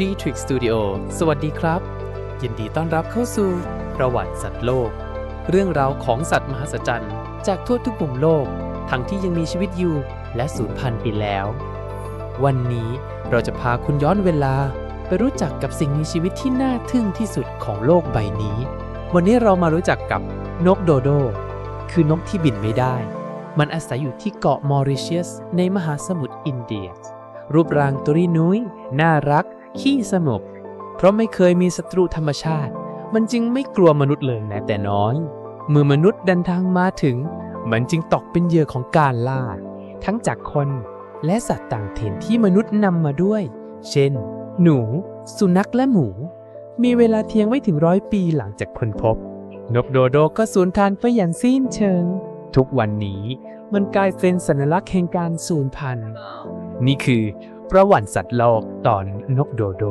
d t r i x Studio สวัสดีครับ ยินดีต้อนรับเข้าสู่ ประวัติสัตว์โลก เรื่องราวของสัตว์มหัศจรรย์ จากทั่วทุกมุมโลก ทั้งที่ยังมีชีวิตอยู่และสูญพันธุ์ไปแล้ว วันนี้เราจะพาคุณย้อนเวลา ไปรู้จักกับสิ่งมีชีวิตที่น่าทึ่งที่สุดของโลกใบนี้ วันนี้เรามารู้จักกับนกโดโด คือนกที่บินไม่ได้ มันอาศัยอยู่ที่เกาะมอริเชียส ในมหาสมุทรอินเดีย รูปร่างตัวนุ้ยน่ารัก ขี้สงบเพราะไม่เคยมีศัตรูธรรมชาติ มันจึงไม่กลัวมนุษย์เลยแม้แต่น้อย เมื่อมนุษย์เดินทางมาถึง มันจึงตกเป็นเหยื่อของการล่า ทั้งจากคนและสัตว์ต่างถิ่นที่มนุษย์นำมาด้วย เช่น หนู สุนัขและหมู มีเวลาเทียงไว้ถึงร้อยปีหลังจากค้นพบ นกโดโดก็สูญพันธุ์ไปอย่างสิ้นเชิง ทุกวันนี้มันกลายเป็นสัญลักษณ์แห่งการสูญพันธุ์ นี่คือ ประวัติสัตว์โลกตอนนกโดโด